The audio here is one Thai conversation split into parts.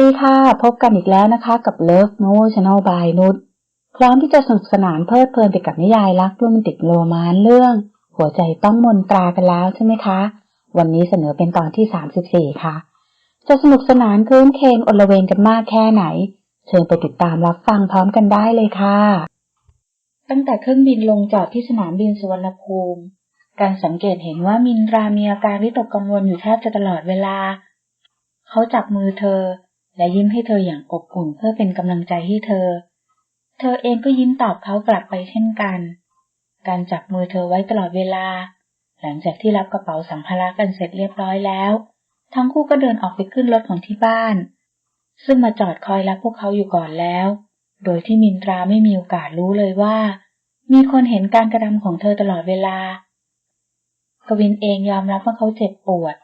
ดีค่ะ พบกันอีกแล้วนะคะกับ Love No Channel by นุชพร้อมที่จะสนุกสนานเพลิดเพลินไปกับนิยายรักโรแมนติกโรแมนเรื่อง หัวใจต้องมนตรากันแล้วใช่ไหมคะ วันนี้เสนอเป็นตอนที่ 34 ค่ะ จะสนุกสนานคืนเคงอลเวงกันมากแค่ไหน เชิญไปติดตามรับฟังพร้อมกันได้เลยค่ะ ตั้งแต่เครื่องบินลงจอดที่สนามบินสุวรรณภูมิ การสังเกตเห็นว่ามินรามีอาการวิตกกังวลอยู่แทบจะตลอดเวลาเขาจับมือเธอ และยิ้มให้เธออย่างอบอุ่นเพื่อเป็นกำลังใจให้เธอ เธอเองก็ยิ้มตอบเขากลับไปเช่นกัน การจับมือเธอไว้ตลอดเวลา หลังจากที่รับกระเป๋าสัมภาระกันเสร็จเรียบร้อยแล้ว ทั้งคู่ก็เดินออกไปขึ้นรถของที่บ้าน ซึ่งมาจอดคอยรับพวกเขาอยู่ก่อนแล้ว โดยที่มินตราไม่มีโอกาสรู้เลยว่า มีคนเห็นการกระทำของเธอตลอดเวลา กวินเองยอมรับว่าเขาเจ็บปวด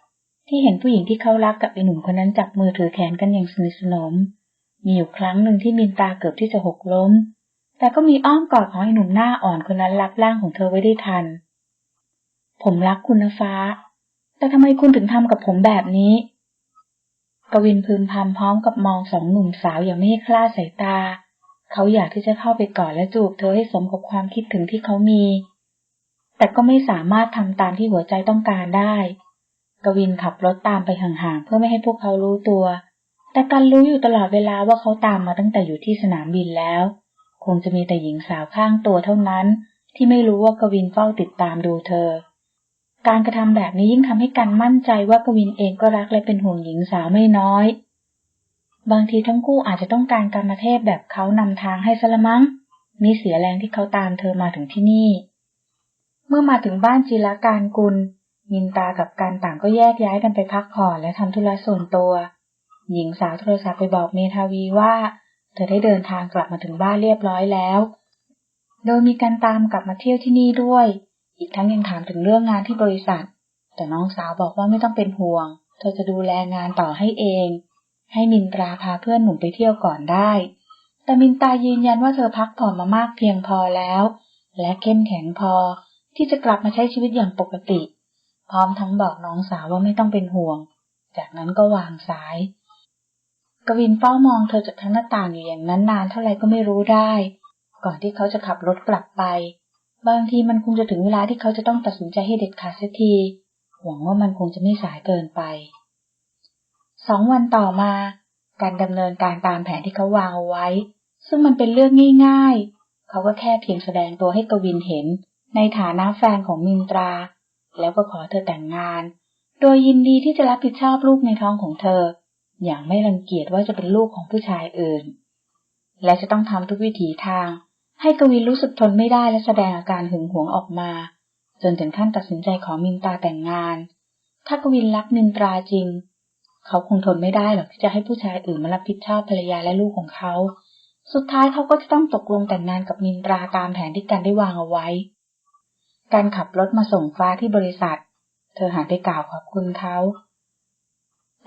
ที่เห็นผู้หญิงที่เขารักกับไอ้หนุ่มคนนั้นจับมือถือแขนกันอย่างสนิทสนม มีอยู่ครั้งหนึ่งที่มินตาเกือบที่จะหกล้ม แต่ก็มีอ้อมกอดของไอ้หนุ่มหน้าอ่อนคนนั้นรับร่างของเธอไว้ได้ทัน ผมรักคุณนะฟ้า แต่ทำไมคุณถึงทำกับผมแบบนี้ กวินพึมพำพร้อมกับมองสองหนุ่มสาวอย่างไม่ให้คลาดสายตา เขาอยากที่จะเข้าไปกอดและจูบเธอให้สมกับความคิดถึงที่เขามี แต่ก็ไม่สามารถทำตามที่หัวใจต้องการได้ กวินขับรถตามไปห่างๆ เพื่อไม่ให้พวกเขารู้ตัว แต่กันรู้อยู่ตลอดเวลาว่าเขาตามมาตั้งแต่อยู่ที่สนามบินแล้ว คงจะมีแต่หญิงสาวข้างตัวเท่านั้น ที่ไม่รู้ว่ากวินเฝ้าติดตามดูเธอ การกระทำแบบนี้ยิ่งทำให้กันมั่นใจว่ากวินเองก็รักและเป็นห่วงหญิงสาวไม่น้อย บางทีทั้งคู่อาจจะต้องการการมาเทพแบบเขานำทางให้สละมั้ง มีเสียแรงที่เขาตามเธอมาถึงที่นี่ เมื่อมาถึงบ้านจิรการกุล มินตากับการต่างก็แยกย้ายกันไปพักผ่อนและทำธุระส่วนตัว หญิงสาวโทรศัพท์ไปบอกเมทาวีว่า เธอได้เดินทางกลับมาถึงบ้านเรียบร้อยแล้ว โดยมีการตามกลับมาเที่ยวที่นี่ด้วย อีกทั้งยังถามถึงเรื่องงานที่บริษัท แต่น้องสาวบอกว่าไม่ต้องเป็นห่วง เธอจะดูแลงานต่อให้เอง ให้มินตราพาเพื่อนหนุ่มไปเที่ยวก่อนได้ แต่มินตายืนยันว่าเธอพักผ่อนมามากเพียงพอแล้ว และเข้มแข็งพอที่จะกลับมาใช้ชีวิตอย่างปกติ พร้อมทั้งบอกน้องสาวว่าไม่ต้องเป็นห่วง จากนั้นก็วางสาย กวินเฝ้ามองเธอจากทั้งหน้าต่างอยู่อย่างนั้นนานเท่าไรก็ไม่รู้ได้ ก่อนที่เขาจะขับรถกลับไป บางทีมันคงจะถึงเวลาที่เขาจะต้องตัดสินใจให้เด็ดขาดเสียที หวังว่ามันคงจะไม่สายเกินไป สองวันต่อมา การดำเนินการตามแผนที่เขาวางเอาไว้ ซึ่งมันเป็นเรื่องง่าย ๆ เขาก็แค่เพียงแสดงตัวให้กวินเห็น ในฐานะแฟนของมินตรา แล้วก็ขอเธอแต่งงาน โดยยินดีที่จะรับผิดชอบลูกในท้องของเธอ อย่างไม่รังเกียจว่าจะเป็นลูกของผู้ชายอื่น และจะต้องทำทุกวิถีทาง ให้กวินรู้สึกทนไม่ได้และแสดงอาการหึงหวงออกมา จนถึงขั้นตัดสินใจขอมินตราแต่งงาน ถ้ากวินรักมินตราจริง เขาคงทนไม่ได้หรอกที่จะให้ผู้ชายอื่นมารับผิดชอบภรรยาและลูกของเขา สุดท้ายเขาก็จะต้องตกลงแต่งงานกับมินตราตามแผนที่กันได้วางเอาไว้ การขับรถมาส่งฟ้าที่บริษัท เธอหันไปกล่าวขอบคุณเขา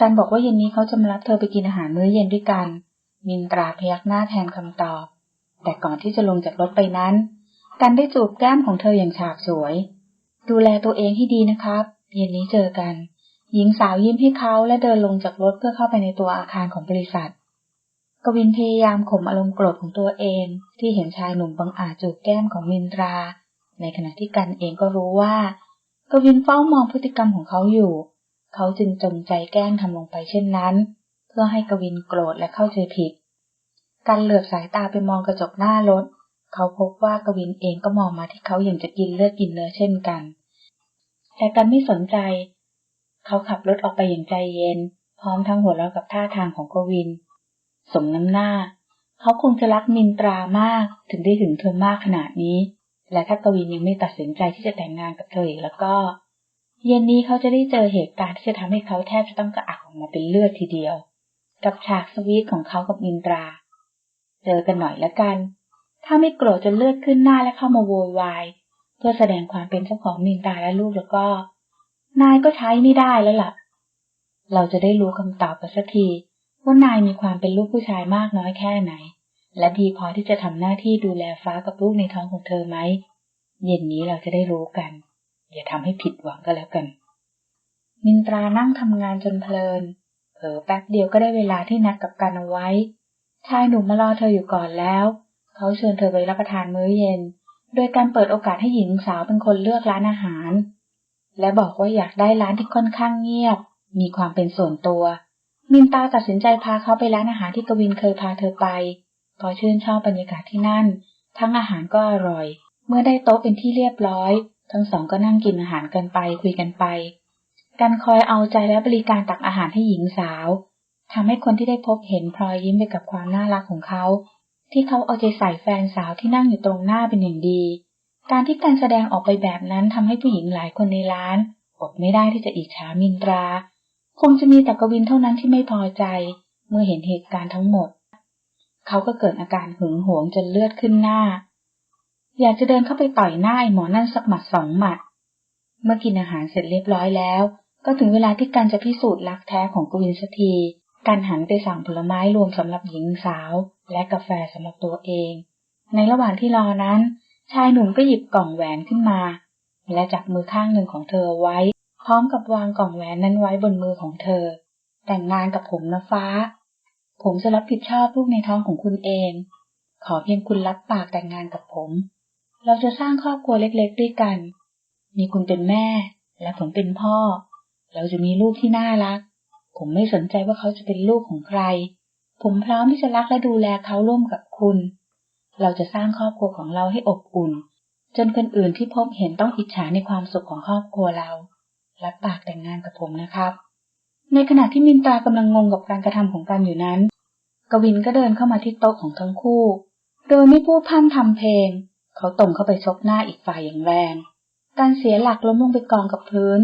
การบอกว่าเย็นนี้เขาจะมารับเธอไปกินอาหารมื้อเย็นด้วยกัน มินตราพยักหน้าแทนคำตอบ แต่ก่อนที่จะลงจากรถไปนั้นกันได้จูบแก้มของเธออย่างฉาบฉวย ดูแลตัวเองให้ดีนะครับ เย็นนี้เจอกัน หญิงสาวยิ้มให้เขาและเดินลงจากรถเพื่อเข้าไปในตัวอาคารของบริษัท กวินพยายามข่มอารมณ์โกรธของตัวเอง ที่เห็นชายหนุ่มบังอาจจูบแก้มของมินตรา ในขณะที่กันเองก็รู้ว่ากวินเฝ้ามองพฤติกรรมของเขาอยู่ เขาจึงจงใจแกล้งทำลงไปเช่นนั้น เพื่อให้กวินโกรธและเข้าใจผิดการเหลือบสายตาไปมองกระจกหน้ารถ เขาพบว่ากวินเองก็มองมาที่เขาอย่างจะกินเลือดกินเนื้อเช่นกัน แต่กันไม่สนใจ เขาขับรถออกไปอย่างใจเย็น พร้อมทั้งหัวเราะกับท่าทางของกวิน สมน้ำหน้า เขาคงจะรักมินตรามากถึงได้ถึงเธอมากขนาดนี้ และถ้ากวินยังไม่ตัดสินใจที่จะแต่งงานกับเธออีกแล้วก็ เย็นนี้เขาจะได้เจอเหตุการณ์ที่จะทำให้เขาแทบจะต้องกระอักออกมาเป็นเลือดทีเดียว กับฉากสวีทของเขากับมินตรา เจอกันหน่อยละกัน ถ้าไม่โกรธจนเลือดขึ้นหน้าและเข้ามาโวยวายเพื่อแสดงความเป็นเจ้าของมินตราและลูกแล้วก็ นายก็ใช้ไม่ได้แล้วล่ะ เราจะได้รู้คำตอบกันสักทีว่านายมีความเป็นลูกผู้ชายมากน้อยแค่ไหน และดีพอที่จะทำหน้าที่ดูแลฟ้ากับลูกในท้องของเธอไหม เย็นนี้เราจะได้รู้กัน อย่าทำให้ผิดหวังก็แล้วกัน มินตรานั่งทำงานจนเพลิน เผลอแป๊บเดียวก็ได้เวลาที่นัดกับกันเอาไว้ ชายหนุ่มมารอเธออยู่ก่อนแล้ว เขาเชิญเธอไปรับประทานมื้อเย็น โดยการเปิดโอกาสให้หญิงสาวเป็นคนเลือกร้านอาหาร และบอกว่าอยากได้ร้านที่ค่อนข้างเงียบ มีความเป็นส่วนตัว มินตาตัดสินใจพาเขาไปร้านอาหารที่กวินเคยพาเธอไป พราะชื่นชอบบรรยากาศที่นั่น ทั้งอาหารก็อร่อย เมื่อได้โต๊ะเป็นที่เรียบร้อย ทั้งสองก็นั่งกินอาหารกันไปคุยกันไป การคอยเอาใจและบริการตักอาหารให้หญิงสาวทำให้คนที่ได้พบเห็นพลอยยิ้มไปกับความน่ารักของเขา ที่เขาเอาใจใส่แฟนสาวที่นั่งอยู่ตรงหน้าเป็นอย่างดี การที่การแสดงออกไปแบบนั้นทำให้ผู้หญิงหลายคนในร้านอดไม่ได้ที่จะอิจฉามินตรา คงจะมีแต่กวินเท่านั้นที่ไม่พอใจ เมื่อเห็นเหตุการณ์ทั้งหมด เขาก็เกิดอาการหึงหวงจนเลือดขึ้นหน้า อยากจะเดินเข้าไปต่อยหน้าไอ้หมอนั่นสักหมัดสองหมัด เมื่อกินอาหารเสร็จเรียบร้อยแล้ว ก็ถึงเวลาที่การจะพิสูจน์รักแท้ของกวินสักทีการหันไปสั่งผลไม้รวมสำหรับหญิงสาว และกาแฟสำหรับตัวเอง ในระหว่างที่รอนั้น ชายหนุ่มก็หยิบกล่องแหวนขึ้นมา และจับมือข้างหนึ่งของเธอไว้ พร้อมกับวางกล่องแหวนนั้นไว้บนมือของเธอ แต่งงานกับผมนะฟ้า ผมจะรับผิดชอบลูกในท้องของคุณเอง ขอเพียงคุณรับปากแต่งงานกับผม เราจะสร้างครอบครัวเล็กๆด้วยกัน มีคุณเป็นแม่ และผมเป็นพ่อ เราจะมีลูกที่น่ารัก ผมไม่สนใจว่าเขาจะเป็นลูกของใคร ผมพร้อมที่จะรักและดูแลเขาร่วมกับคุณ เราจะสร้างครอบครัวของเราให้อบอุ่น จนคนอื่นที่พบเห็นต้องอิจฉาในความสุขของครอบครัวเรา รับปากแต่งงานกับผมนะครับ ในขณะที่มินตากำลังงงกับการกระทำของกันอยู่นั้น กวินก็เดินเข้ามาที่โต๊ะของทั้งคู่ โดยไม่พูดพร่ำทำเพลง เขาตรงเข้าไปชกหน้าอีกฝ่ายอย่างแรง การเสียหลักล้มลงไปกองกับพื้น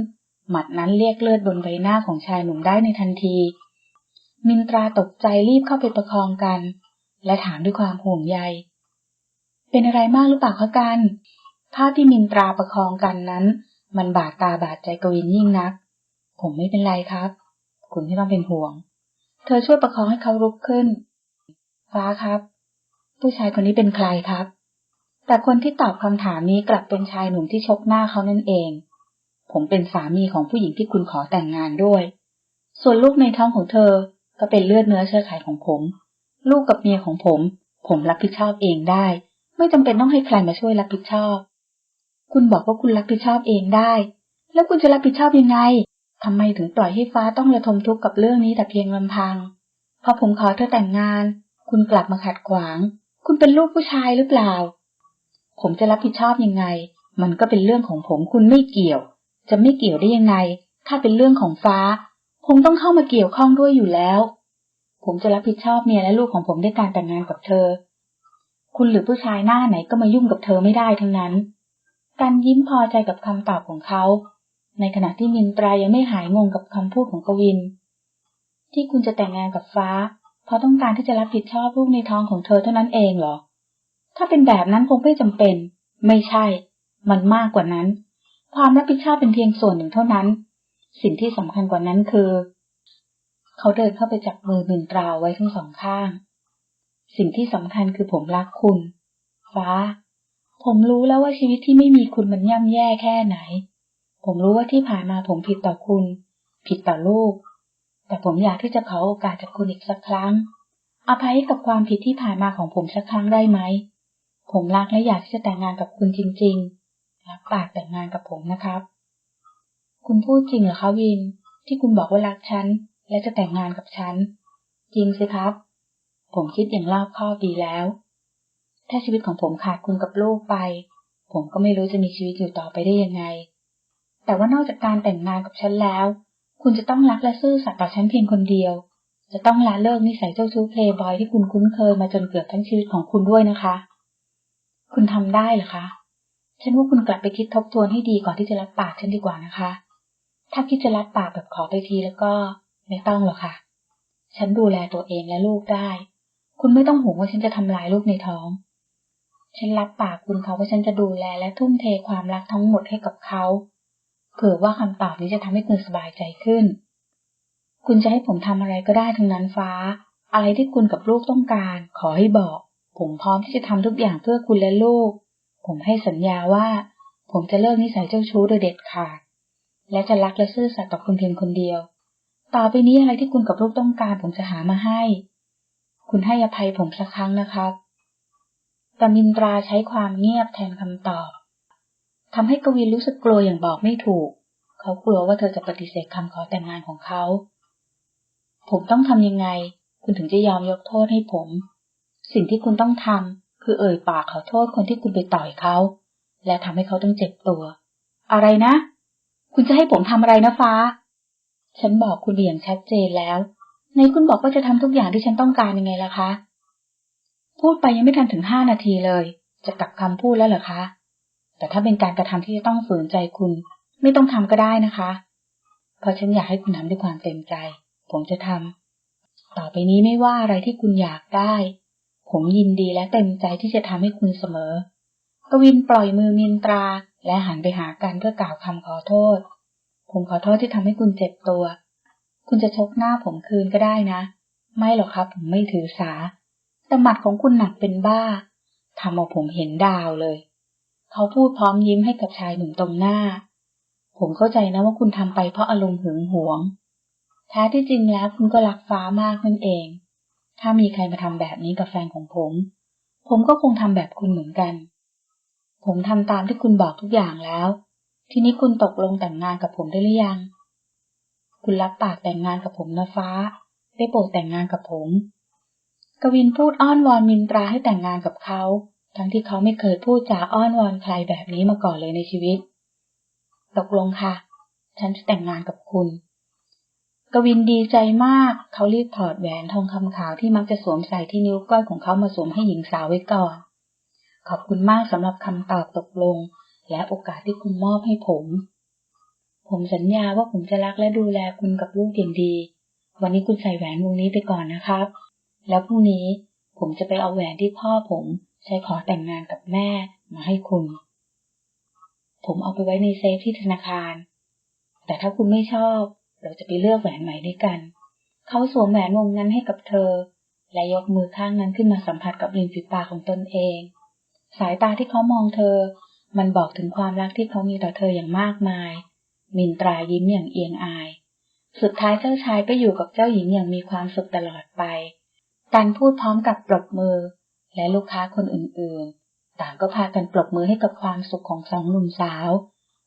หมัดนั้นเรียกเลือดบนใบหน้าของชายหนุ่มได้ในทันที มินตราตกใจรีบเข้าไปประคองกัน และถามด้วยความห่วงใย เป็นอะไรมากหรือเปล่าคะกัน ภาพที่มินตราประคองกันนั้น มันบาดตาบาดใจกวินยิ่งนัก ผมไม่เป็นไรครับ คุณไม่ต้องเป็นห่วง เธอช่วยประคองให้เขาลุกขึ้น ฟ้าครับ ผู้ชายคนนี้เป็นใครครับ แต่คนที่ตอบคำถามนี้กลับเป็นชายหนุ่มที่ชกหน้าเขานั่นเอง ผมเป็นสามีของผู้หญิงที่คุณขอแต่งงานด้วย ส่วนลูกในท้องของเธอก็เป็นเลือดเนื้อเชื้อไขของผม ลูกกับเมียของผม ผมรับผิดชอบเองได้ ไม่จำเป็นต้องให้ใครมาช่วยรับผิดชอบ คุณบอกว่าคุณรับผิดชอบเองได้ แล้วคุณจะรับผิดชอบยังไง ทำไมถึงปล่อยให้ฟ้าต้องระทมทุกข์กับเรื่องนี้แต่เพียงลำพัง พอผมขอเธอแต่งงาน คุณกลับมาขัดขวาง คุณเป็นลูกผู้ชายหรือเปล่า ผมจะรับผิดชอบยังไง มันก็เป็นเรื่องของผมคุณไม่เกี่ยว จะไม่เกี่ยวได้ยังไง ถ้าเป็นเรื่องของฟ้า ผมต้องเข้ามาเกี่ยวข้องด้วยอยู่แล้ว ผมจะรับผิดชอบเมียและลูกของผมด้วยการแต่งงานกับเธอ คุณหรือผู้ชายหน้าไหนก็มายุ่งกับเธอไม่ได้ทั้งนั้น การยิ้มพอใจกับคำตอบของเขา ในขณะที่มินตรายังไม่หายงงกับคำพูดของกวิน ที่คุณจะแต่งงานกับฟ้า เพราะต้องการที่จะรับผิดชอบลูกในท้องของเธอเท่านั้นเองเหรอ ถ้าเป็นแบบนั้นคงไม่จำเป็น ไม่ใช่ มันมากกว่านั้น ความรับผิดชอบเป็นเพียงส่วนหนึ่งเท่านั้น สิ่งที่สำคัญกว่านั้นคือ เขาเดินเข้าไปจับมือมินตราไว้ทั้งสองข้าง สิ่งที่สำคัญคือผมรักคุณ ฟ้า ผมรู้แล้วว่าชีวิตที่ไม่มีคุณมันย่ำแย่แค่ไหน ผมรู้ว่าที่ผ่านมาผมผิดต่อคุณ ผิดต่อลูก แต่ผมอยากที่จะขอโอกาสจากคุณอีกสักครั้ง อภัยให้กับความผิดที่ผ่านมาของผมสักครั้งได้ไหม ผมรักและอยากที่จะแต่งงานกับคุณจริงๆ รับปากแต่งงานกับผมนะครับ คุณพูดจริงเหรอคะวิน ที่คุณบอกว่ารักฉันและจะแต่งงานกับฉัน จริงสิครับ ผมคิดอย่างรอบคอบดีแล้ว ถ้าชีวิตของผมขาดคุณกับลูกไป ผมก็ไม่รู้จะมีชีวิตอยู่ต่อไปได้ยังไง แต่ว่านอกจากการแต่งงานกับฉันแล้ว คุณจะต้องรักและซื่อสัตย์ต่อฉันเพียงคนเดียว จะต้องละเลิกนิสัยเจ้าชู้เพลย์บอยที่คุณคุ้นเคยมาจนเกือบทั้งชีวิตของคุณด้วยนะคะ คุณทำได้เหรอคะ ฉันว่าคุณกลับไปคิดทบทวนให้ดีก่อนที่จะรับปากฉันดีกว่านะคะ ถ้าคิดจะรับปากแบบขอไปทีแล้วก็ไม่ต้องหรอกค่ะ ฉันดูแลตัวเองและลูกได้ คุณไม่ต้องห่วงว่าฉันจะทำลายลูกในท้อง ฉันรับปากคุณเขาว่าฉันจะดูแลและทุ่มเทความรักทั้งหมดให้กับเขา เผื่อว่าคำตอบนี้จะทำให้คุณสบายใจขึ้น คุณจะให้ผมทำอะไรก็ได้ทั้งนั้นฟ้า อะไรที่คุณกับลูกต้องการ ขอให้บอก ผมพร้อมที่จะทำทุกอย่างเพื่อคุณและลูก ผมให้สัญญาว่า ผมจะเลิกนิสัยเจ้าชู้โดยเด็ดขาด และจะรักและซื่อสัตย์ต่อคุณเพียงคนเดียว ต่อไปนี้อะไรที่คุณกับลูกต้องการ ผมจะหามาให้ คุณให้อภัยผมสักครั้งนะครับแต่มินตราใช้ความเงียบแทนคำตอบ ทำให้กวินรู้สึกกลัวอย่างบอกไม่ถูก เขากลัวว่าเธอจะปฏิเสธคำขอแต่งงานของเขา ผมต้องทำยังไง คุณถึงจะยอมยกโทษให้ผม สิ่งที่คุณต้องทำคือเอ่ยปากขอโทษคนที่คุณไปต่อยเขา และทำให้เขาต้องเจ็บตัว อะไรนะ คุณจะให้ผมทำอะไรนะฟ้า ฉันบอกคุณอย่างชัดเจนแล้ว ในคุณบอกว่าจะทำทุกอย่างที่ฉันต้องการยังไงล่ะคะ พูดไปยังไม่ทันถึงห้านาทีเลย จะกลับคำพูดแล้วเหรอคะ แต่ถ้าเป็นการกระทำที่จะต้องฝืนใจคุณ ไม่ต้องทำก็ได้นะคะ เพราะฉันอยากให้คุณทำด้วยความเต็มใจ ผมจะทำต่อไปนี้ไม่ว่าอะไรที่คุณอยากได้ ผมยินดีและเต็มใจที่จะทำให้คุณเสมอกวินปล่อยมือมินตราและหันไปหากันเพื่อกล่าวคำขอโทษ ผมขอโทษที่ทำให้คุณเจ็บตัว คุณจะชกหน้าผมคืนก็ได้นะ ไม่หรอกครับผมไม่ถือสาแต่หมัดของคุณหนักเป็นบ้าทำเอาผมเห็นดาวเลย เขาพูดพร้อมยิ้มให้กับชายหนุ่มตรงหน้า ผมเข้าใจนะว่าคุณทำไปเพราะอารมณ์หึงหวงแท้ที่จริงแล้วคุณก็รักฟ้ามากนั่นเอง ถ้ามีใครมาทำแบบนี้กับแฟนของผม ผมก็คงทำแบบคุณเหมือนกัน ผมทำตามที่คุณบอกทุกอย่างแล้ว ทีนี้คุณตกลงแต่งงานกับผมได้หรือยัง คุณรับปากแต่งงานกับผมนะฟ้า ได้โปรดแต่งงานกับผม กวินพูดอ้อนวอนมินตราให้แต่งงานกับเขา ทั้งที่เขาไม่เคยพูดจาอ้อนวอนใครแบบนี้มาก่อนเลยในชีวิต ตกลงค่ะ ฉันจะแต่งงานกับคุณ กวินดีใจมาก เขารีบถอดแหวนทองคำขาวที่มักจะสวมใส่ที่นิ้วก้อยของเขามาสวมให้หญิงสาวไว้ก่อน ขอบคุณมากสำหรับคำตอบตกลง และโอกาสที่คุณมอบให้ผม ผมสัญญาว่าผมจะรักและดูแลคุณกับลูกอย่างดี วันนี้คุณใส่แหวนวงนี้ไปก่อนนะครับ แล้วพรุ่งนี้ผมจะไปเอาแหวนที่พ่อผม ใช้ขอแต่งงานกับแม่มาให้คุณ ผมเอาไปไว้ในเซฟที่ธนาคาร แต่ถ้าคุณไม่ชอบ เราจะไปเลือกแหวนใหม่ด้วยกัน เขาสวมแหวนวงนั้นให้กับเธอ และยกมือข้างนั้นขึ้นมาสัมผัสกับริมฝีปากของตนเอง สายตาที่เขามองเธอ มันบอกถึงความรักที่เขามีต่อเธออย่างมากมาย มินตรายิ้มอย่างเอียงอาย สุดท้ายเจ้าชายก็อยู่กับเจ้าหญิงอย่างมีความสุขตลอดไป การพูดพร้อมกับปรบมือ และลูกค้าคนอื่นๆ ต่างก็พากันปรบมือให้กับความสุขของสองหนุ่มสาว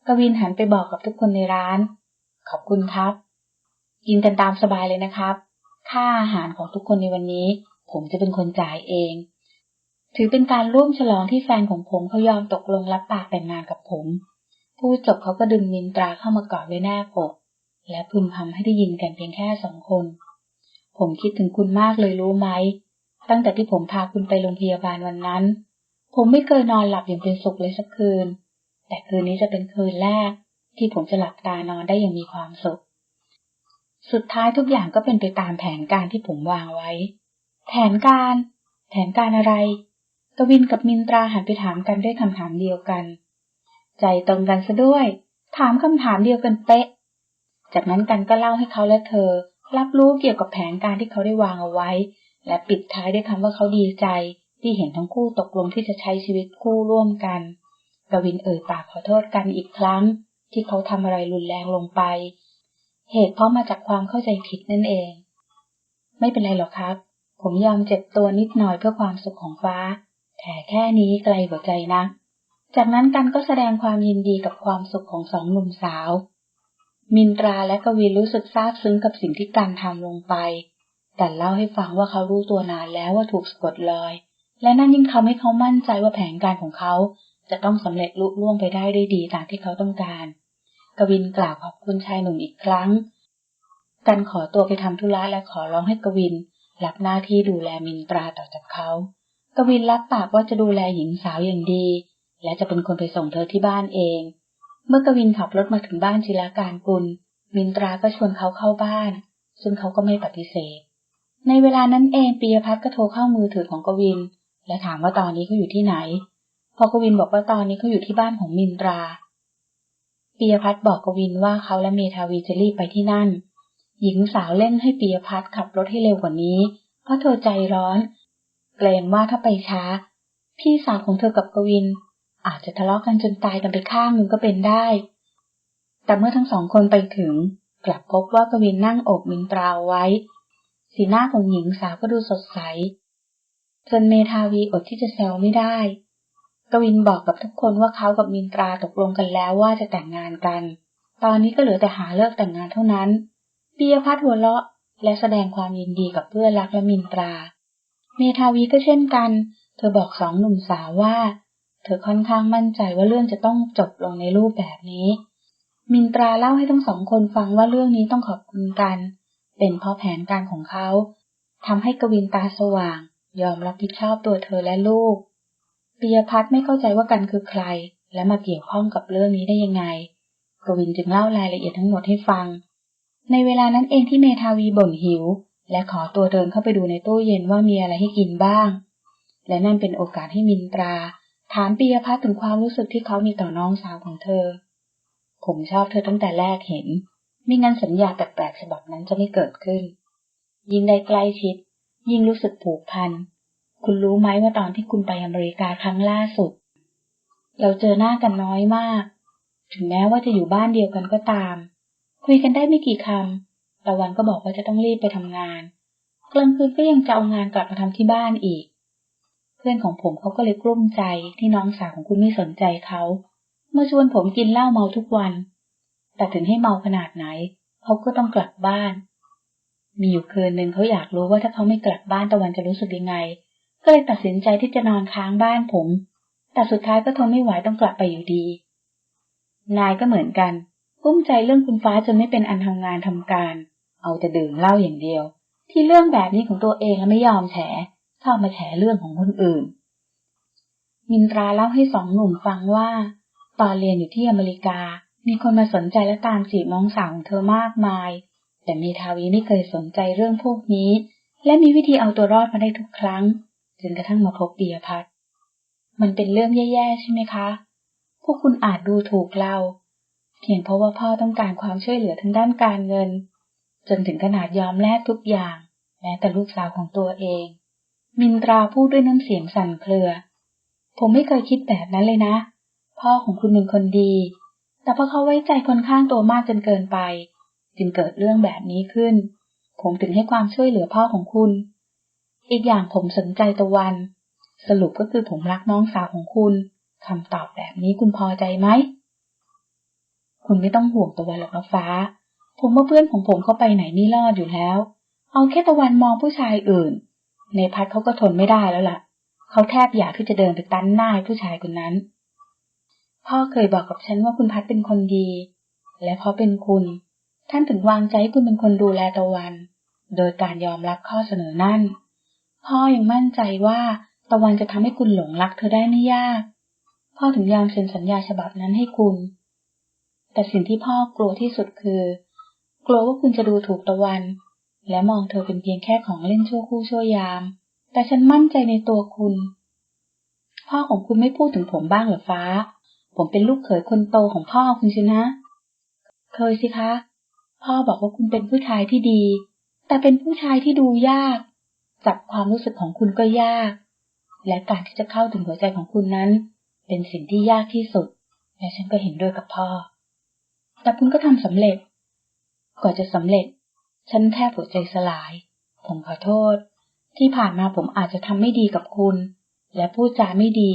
กวินหันไปบอกกับทุกคนในร้าน ขอบคุณครับ กินกันตามสบายเลยนะครับ ค่าอาหารของทุกคนในวันนี้ ผมจะเป็นคนจ่ายเอง ถือเป็นการร่วมฉลองที่แฟนของผมเขายอมตกลงรับปากแต่งงานกับผมพูดจบเขาก็ดึงมินตราเข้ามากอดไว้หน้าอกและพึมพำให้ได้ยินกันเพียงแค่สองคน ผมคิดถึงคุณมากเลยรู้ไหม ตั้งแต่ที่ผมพาคุณไปโรงพยาบาลวันนั้น ผมไม่เคยนอนหลับอย่างเป็นสุขเลยสักคืน แต่คืนนี้จะเป็นคืนแรก ที่ผมจะหลับตานอนได้อย่างมีความสุข สุดท้ายทุกอย่างก็เป็นไปตามแผนการที่ผมวางไว้ แผนการ แผนการอะไร กวินกับมินตราหันไปถามกันด้วยคำถามเดียวกัน ใจตรงกันซะด้วย ถามคำถามเดียวกันเป๊ะ จากนั้นกันก็เล่าให้เขาและเธอ รับรู้เกี่ยวกับแผนการที่เขาได้วางเอาไว้ และปิดท้ายด้วยคำว่าเขาดีใจ ที่เห็นทั้งคู่ตกลงที่จะใช้ชีวิตคู่ร่วมกัน กวินเอ่ยปากขอโทษกันอีกครั้ง ที่เขาทำอะไรรุนแรงลงไป เหตุเพราะมาจากความเข้าใจผิดนั่นเอง ไม่เป็นไรหรอกครับ ผมยอมเจ็บตัวนิดหน่อยเพื่อความสุขของฟ้าแต่แค่นี้ไกลหัวใจนะจากนั้นกันก็แสดงความยินดีกับความสุขของสองหนุ่มสาว มินตราและกวีรู้สึกซาบซึ้งกับสิ่งที่การทำลงไป แต่เล่าให้ฟังว่าเขารู้ตัวนานแล้วว่าถูกสะกดรอย และนั่นยิ่งทำให้เขามั่นใจว่าแผนการของเขา จะต้องสำเร็จลุล่วงไปได้ด้วยดีตามที่เขาต้องการ กวินกล่าวขอบคุณชายหนุ่มอีกครั้ง กันขอตัวไปทำธุระและขอร้องให้กวินรับหน้าที่ดูแลมินตราต่อจากเขา กวินรับปากว่าจะดูแลหญิงสาวอย่างดี และจะเป็นคนไปส่งเธอที่บ้านเอง เมื่อกวินขับรถมาถึงบ้านจิราการกุล มินตราก็ชวนเขาเข้าบ้าน ซึ่งเขาก็ไม่ปฏิเสธ ในเวลานั้นเองปียพัฒน์ก็โทรเข้ามือถือของกวิน และถามว่าตอนนี้เขาอยู่ที่ไหน พอกวินบอกว่าตอนนี้เขาอยู่ที่บ้านของมินตราปียพัฒน์บอกกวินว่าเขาและเมทาวีจะรีบไปที่นั่น หญิงสาวเล่นให้ปียพัฒน์ขับรถให้เร็วกว่านี้ เพราะเธอใจร้อน เกรงว่าถ้าไปช้า พี่สาวของเธอกับกวิน อาจจะทะเลาะกันจนตายกันไปข้างหนึ่งก็เป็นได้ แต่เมื่อทั้งสองคนไปถึง กลับพบว่ากวินนั่งโอบมินตราไว้ สีหน้าของหญิงสาวก็ดูสดใส จนเมทาวีอดที่จะแซวไม่ได้ กวินบอกกับทุกคนว่าเขากับมินตราตกลงกันแล้วว่าจะแต่งงานกัน ตอนนี้ก็เหลือแต่หาเลิกแต่งงานเท่านั้นปียพัฒน์หัวเราะ และแสดงความยินดีกับเพื่อนรักและมินตรา เมทาวีก็เช่นกัน เธอบอกสองหนุ่มสาวว่า เธอค่อนข้างมั่นใจว่าเรื่องจะต้องจบลงในรูปแบบนี้ มินตราเล่าให้ทั้งสองคนฟังว่าเรื่องนี้ต้องขอบคุณกัน เป็นเพราะแผนการของเขาทำให้กวินตาสว่าง ยอมรับผิดชอบตัวเธอและลูกปียพัฒน์ไม่เข้าใจว่ากันคือใคร และมาเกี่ยวข้องกับเรื่องนี้ได้ยังไง กวินจึงเล่ารายละเอียดทั้งหมดให้ฟัง ในเวลานั้นเองที่เมทาวีบ่นหิว และขอตัวเดินเข้าไปดูในตู้เย็นว่ามีอะไรให้กินบ้าง และนั่นเป็นโอกาสให้มินตรา ถามปียพัฒน์ถึงความรู้สึกที่เขามีต่อน้องสาวของเธอ ผมชอบเธอตั้งแต่แรกเห็น ไม่งั้นสัญญาแปลกๆฉบับนั้นจะไม่เกิดขึ้น ยิ่งได้ใกล้ชิด ยิ่งรู้สึกผูกพัน คุณรู้ไหมว่าตอนที่คุณไปอเมริกาครั้งล่าสุด เราเจอหน้ากันน้อยมาก ถึงแม้ว่าจะอยู่บ้านเดียวกันก็ตาม คุยกันได้ไม่กี่คำตะวันก็บอกว่าจะต้องรีบไปทำงาน กลางคืนก็ยังจะเอางานกลับมาทำที่บ้านอีก เพื่อนของผมเขาก็เลยกลุ้มใจที่น้องสาวของคุณไม่สนใจเขา เมื่อชวนผมกินเหล้าเมาทุกวัน แต่ถึงให้เมาขนาดไหนเขาก็ต้องกลับบ้าน มีอยู่คืนหนึ่งเขาอยากรู้ว่าถ้าเขาไม่กลับบ้านตะวันจะรู้สึกยังไง ก็เลยตัดสินใจที่จะนอนค้างบ้านผม แต่สุดท้ายก็ทนไม่ไหวต้องกลับไปอยู่ดี นายก็เหมือนกันกุ้มใจเรื่องคุณฟ้าจนไม่เป็นอันทำงานทำการ เอาแต่ดื่มเหล้าอย่างเดียว ที่เรื่องแบบนี้ของตัวเองแล้วไม่ยอมแฉชอบมาแฉเรื่องของคนอื่น มินตราเล่าให้สองหนุ่มฟังว่า ตอนเรียนอยู่ที่อเมริกา มีคนมาสนใจและตามจีบน้องสาวของเธอมากมาย แต่เมทาวีไม่เคยสนใจเรื่องพวกนี้ และมีวิธีเอาตัวรอดมาได้ทุกครั้งจนกระทั่งมาพบปียพัฒน์มันเป็นเรื่องแย่ๆใช่ไหมคะ พวกคุณอาจดูถูกเรา เพียงเพราะว่าพ่อต้องการความช่วยเหลือทางด้านการเงิน จนถึงขนาดยอมแลกทุกอย่าง แม้แต่ลูกสาวของตัวเอง มินตราพูดด้วยน้ำเสียงสั่นเครือ ผมไม่เคยคิดแบบนั้นเลยนะ พ่อของคุณเป็นคนดี แต่พอเขาไว้ใจคนข้างตัวมากจนเกินไป จึงเกิดเรื่องแบบนี้ขึ้น ผมถึงให้ความช่วยเหลือพ่อของคุณ อีกอย่างผมสนใจตะวัน สรุปก็คือผมรักน้องสาวของคุณคำตอบแบบนี้คุณพอใจไหม คุณไม่ต้องห่วงตะวันหรอกนะฟ้า ผมว่าเพื่อนของผมเขาไปไหนไม่รอดอยู่แล้ว เอาแค่ตะวันมองผู้ชายอื่น ในพัดเขาก็ทนไม่ได้แล้วล่ะ เขาแทบอยากที่จะเดินไปตั้นหน้าผู้ชายคนนั้น พ่อเคยบอกกับฉันว่าคุณพัดเป็นคนดี และเพราะเป็นคุณ ท่านถึงวางใจให้คุณเป็นคนดูแลตะวัน โดยการยอมรับข้อเสนอนั่น พ่อยังมั่นใจว่าตะวันจะทำให้คุณหลงรักเธอได้ไม่ยาก พ่อถึงยอมเซ็นสัญญาฉบับนั้นให้คุณ แต่สิ่งที่พ่อกลัวที่สุดคือ กลัวว่าคุณจะดูถูกตะวัน และมองเธอเป็นเพียงแค่ของเล่นชั่วคู่ชั่วยาม แต่ฉันมั่นใจในตัวคุณ พ่อของคุณไม่พูดถึงผมบ้างหรือฟ้า ผมเป็นลูกเขยคนโตของพ่อคุณชินะ เคยสิคะ พ่อบอกว่าคุณเป็นผู้ชายที่ดี แต่เป็นผู้ชายที่ดูยาก จับความรู้สึกของคุณก็ยาก และการที่จะเข้าถึงหัวใจของคุณนั้น เป็นสิ่งที่ยากที่สุด และฉันก็เห็นด้วยกับพ่อ แต่คุณก็ทำสำเร็จ ก่อนจะสำเร็จ ฉันแทบหัวใจสลาย ผมขอโทษ ที่ผ่านมาผมอาจจะทำไม่ดีกับคุณ และพูดจาไม่ดี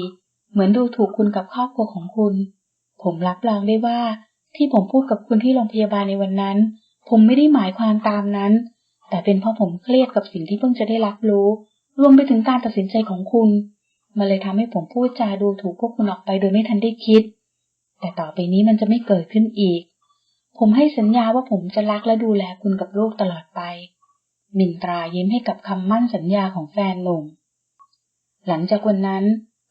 เหมือนดูถูกคุณกับครอบครัวของคุณ ผมรับรองได้ว่า ที่ผมพูดกับคุณที่โรงพยาบาลในวันนั้น ผมไม่ได้หมายความตามนั้น แต่เป็นเพราะผมเครียดกับสิ่งที่เพิ่งจะได้รับรู้ รวมไปถึงการตัดสินใจของคุณมันเลยทำให้ผมพูดจาดูถูกพวกคุณออกไปโดยไม่ทันได้คิด แต่ต่อไปนี้มันจะไม่เกิดขึ้นอีก ผมให้สัญญาว่าผมจะรักและดูแลคุณกับลูกตลอดไป มินตรายิ้มให้กับคำมั่นสัญญาของแฟนหนุ่ม หลังจากวันนั้น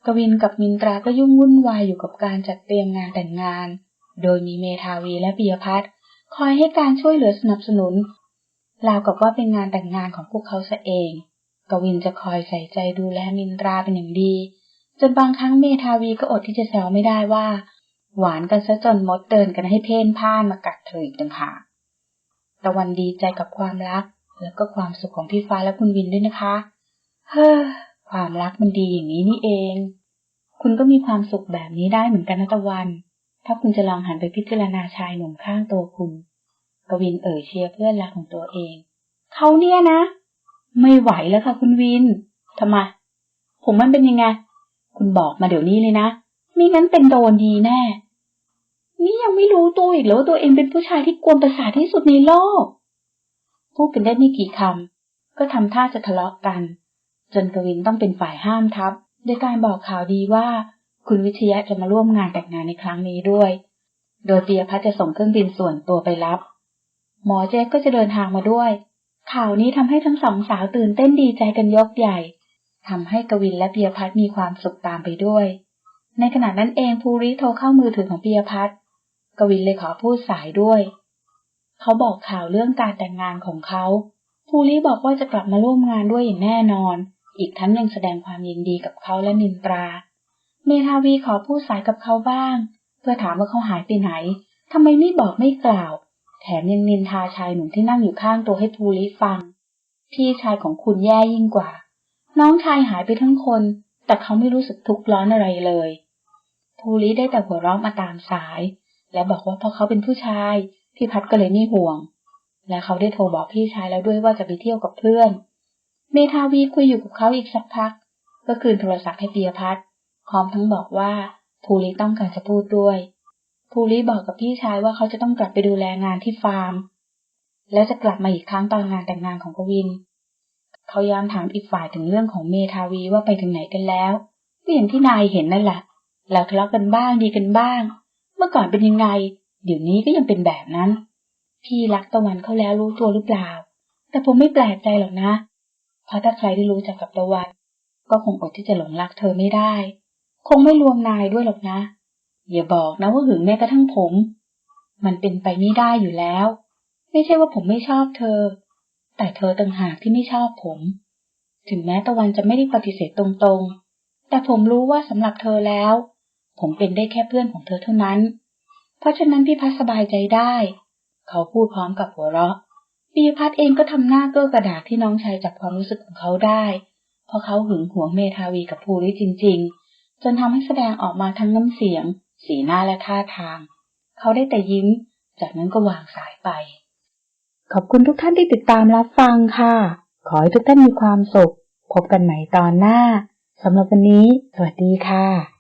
กวินกับมินตราก็ยุ่งวุ่นวายอยู่กับการจัดเตรียมงานแต่งงาน โดยมีเมทาวีและปิยพัฒน์คอยให้การช่วยเหลือสนับสนุน ราวกับว่าเป็นงานแต่งงานของพวกเขาซะเอง กวินจะคอยใส่ใจดูแลมินตราเป็นอย่างดี จนบางครั้งเมทาวีก็อดที่จะแซวไม่ได้ว่า หวานกันซะจนมดเดินกันให้เพ่นพ่านมากัดเธออีกต่างหากตะวันดีใจกับความรัก แล้วก็ความสุขของพี่ฟ้าและคุณวินด้วยนะคะ เฮ้อ ความรักมันดีอย่างนี้นี่เอง คุณก็มีความสุขแบบนี้ได้เหมือนกันนะตะวัน ถ้าคุณจะลองหันไปพิจารณาชายหนุ่มข้างตัวคุณ กวินเอ่ยเชียร์เพื่อนรักของตัวเอง เขาเนี่ยนะ ไม่ไหวแล้วค่ะคุณวินทำไม ผมมันเป็นยังไง คุณบอกมาเดี๋ยวนี้เลยนะมิงั้นเป็นโดนดีแน่ นี่ยังไม่รู้ตัวอีกเหรอว่าตัวเองเป็นผู้ชายที่กวนประสาทที่สุดในโลก พูดกันได้ไม่กี่คำก็ทำท่าจะทะเลาะกัน จนกวินต้องเป็นฝ่ายห้ามทับโดยการบอกข่าวดีว่า คุณวิทยะจะมาร่วมงานแต่งงานในครั้งนี้ด้วย โดยเปียพัฒจะส่งเครื่องบินส่วนตัวไปรับ หมอเจ๊ก็จะเดินทางมาด้วย ข่าวนี้ทำให้ทั้งสองสาวตื่นเต้นดีใจกันยกใหญ่ทำให้กวินและเปียพัฒมีความสุขตามไปด้วย ในขณะนั้นเองภูริโทรเข้ามือถือของเปียพัฒกวินเลยขอพูดสายด้วย เขาบอกข่าวเรื่องการแต่งงานของเขาภูริบอกว่าจะกลับมาร่วมงานด้วยอย่างแน่นอน อีกทั้งยังแสดงความยินดีกับเขาและนินตรา เมทาวีขอพูดสายกับเขาบ้าง เพื่อถามว่าเขาหายไปไหนทำไมไม่บอกไม่กล่าว แถมยังนินทาชายหนุ่มที่นั่งอยู่ข้างตัวให้ภูริฟัง พี่ชายของคุณแย่ยิ่งกว่า น้องชายหายไปทั้งคน แต่เขาไม่รู้สึกทุกข์ร้อนอะไรเลยภูริได้แต่หัวเราะมาตามสาย และบอกว่าเพราะเขาเป็นผู้ชาย พี่พัดก็เลยไม่ห่วง และเขาได้โทรบอกพี่ชายแล้วด้วยว่าจะไปเที่ยวกับเพื่อน เมทาวีคุยอยู่กับเขาอีกสักพัก ก็คืนโทรศัพท์ให้เปียพัดพร้อมทั้งบอกว่าภูริต้องการจะพูดด้วยภูริบอกกับพี่ชายว่าเขาจะต้องกลับไปดูแลงานที่ฟาร์ม แล้วจะกลับมาอีกครั้งตอนงานแต่งงานของกวิน เขาย้อนถามอีกฝ่ายถึงเรื่องของเมทาวีว่าไปถึงไหนกันแล้วก็อย่างที่นายเห็นนั่นแหละเราทะเลาะกันบ้างดีกันบ้าง เมื่อก่อนเป็นยังไง เดี๋ยวนี้ก็ยังเป็นแบบนั้น พี่รักตะวันเขาแล้วรู้ตัวหรือเปล่า แต่ผมไม่แปลกใจหรอกนะ เพราะถ้าใครได้รู้จักกับตะวัน ก็คงอดที่จะหลงรักเธอไม่ได้ คงไม่รวมนายด้วยหรอกนะ อย่าบอกนะว่าหึงแม้กระทั่งผม มันเป็นไปไม่ได้อยู่แล้ว ไม่ใช่ว่าผมไม่ชอบเธอ แต่เธอต่างหากที่ไม่ชอบผม ถึงแม้ตะวันจะไม่ได้ปฏิเสธตรงๆ แต่ผมรู้ว่าสำหรับเธอแล้ว ผมเป็นได้แค่เพื่อนของเธอเท่านั้น เพราะฉะนั้นพี่พัดสบายใจได้ เขาพูดพร้อมกับหัวเราะ ปีพัดเองก็ทำหน้าเก้อกระดาษที่น้องชายจับความรู้สึกของเขาได้ เพราะเขาหึงหวงเมทาวีกับภูริจริง ๆ จนทำให้แสดงออกมาทั้งน้ำเสียง สีหน้าและท่าทาง เขาได้แต่ยิ้ม จากนั้นก็วางสายไป ขอบคุณทุกท่านที่ติดตามรับฟังค่ะ ขอให้ทุกท่านมีความสุข พบกันใหม่ตอนหน้าสำหรับวันนี้ สวัสดีค่ะ